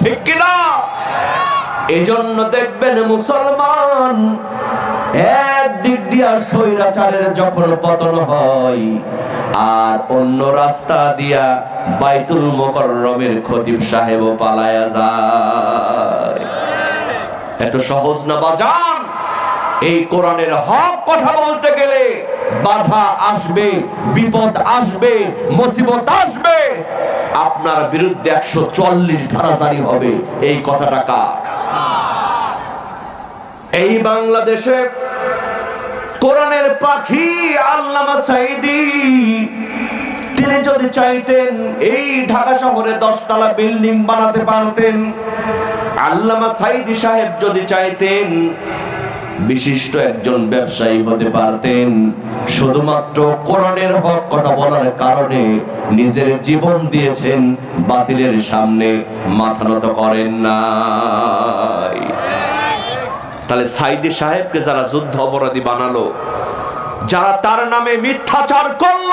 ঠিক কিনা? এই জন্য দেখবেন মুসলমান একদিক দিয়া স্বৈরাচারের যখন পতন হয়, আর অন্য রাস্তা দিয়া বাইতুল মোকররমের খতিব সাহেব পালায়া যায়। এত সহজ না বাজান? এই কোরআনের হক কথা বলতে গেলে বাধা আসবে, বিপদ আসবে, মুসিবত আসবে। আপনার বিরুদ্ধে একশো চল্লিশ ধারা জারি হবে। এই কথাটা কার? এই বাংলাদেশে কোরআনের পাখি আল্লামা সাইদি তিনি যদি চাইতেন এই ঢাকা শহরে দশতলা বিল্ডিং বানাতে পারতেন, আল্লামা সাইদি সাহেব যদি চাইতেন বিশিষ্ট একজন ব্যবসায়ী হতে পারতেন। শুধুমাত্র কোরআনের হক কথা বলার কারণে নিজের জীবন দিয়েছেন, বাতিলের সামনে মাথা নত করেন নাই। তাহলে সাইদি সাহেবকে যারা যুদ্ধ অপরাধী বানালো, যারা তার নামে মিথ্যাচার করল,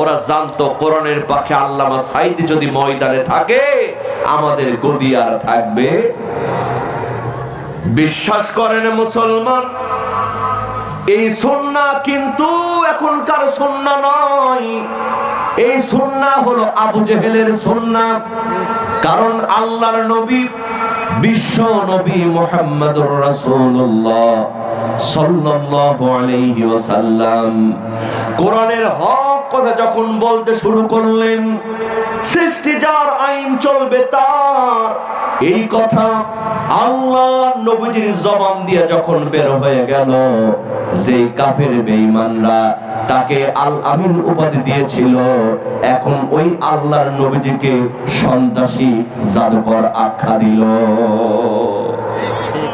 ওরা জানতো কোরআনের পাখে আল্লামা সাইদি যদি ময়দানে থাকে, আমাদের গদি আর থাকবে বিশ্বাস করেন মুসলমান? এই সন্না কিন্তু এখনকার সন্না নয়। এই সন্না হলো আবু জেহেলের সন্না। কারণ আল্লাহর নবী, বিশ্ব নবী মোহাম্মদুর রাসূলুল্লাহ সাল্লাল্লাহু আলাইহি ওয়াসাল্লাম। কোরআনের হক কথা যখন বলতে শুরু করলেন, সৃষ্টি যার আইন চলবে তার, এই কথা আল্লাহ নবীজির জবান দিয়ে যখন বের হয়ে গেল যে কাফের বেঈমানরা তাকে আল আমিন উপাধি দিয়েছিল, এখন ওই আল্লাহর নবীজিকে সন্ত্রাসী জাদুকর আখ্যা দিল।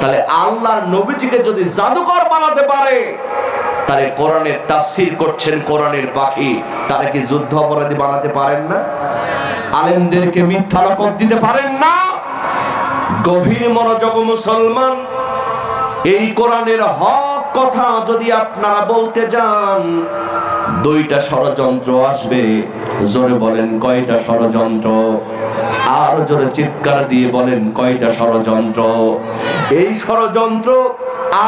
তাহলে আল্লাহর নবীজিকে যদি জাদুকর বানাতে পারে তাহলে কোরআনের তাফসীর করছেন, কোরআনের পাখি। তারা কি যুদ্ধ অপরাধী বানাতে পারেন না? আলেমদেরকে মিথ্যা লকব দিতে পারেন না? গভীর মনোযোগ মুসলমান, এই কোরআনের হক কথা যদি আপনারা বলতে যান, দুইটা ষড়যন্ত্র আসবে। জোরে বলেন, কয়টা ষড়যন্ত্র? আর জোরে চিৎকার দিয়ে বলেন, কয়টা ষড়যন্ত্র? এই ষড়যন্ত্র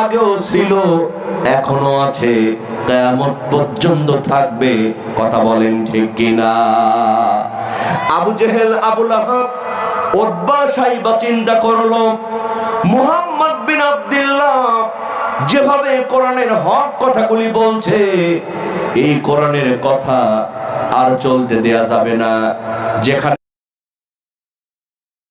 আগেও ছিল, এখনও আছে। কেয়ামত পর্যন্ত থাকবে, কথা বলেন ঠিক কিনা? আবু জেহেল আবুল আহাব ওদ্বা সাইবা চিন্তা করল, মুহাম্মদ বিন আব্দুল্লাহ যেভাবে কোরআনের হক কথাগুলি বলছে, এই কোরআনের কথা আর চলতে দেয়া যাবে না। যেখানে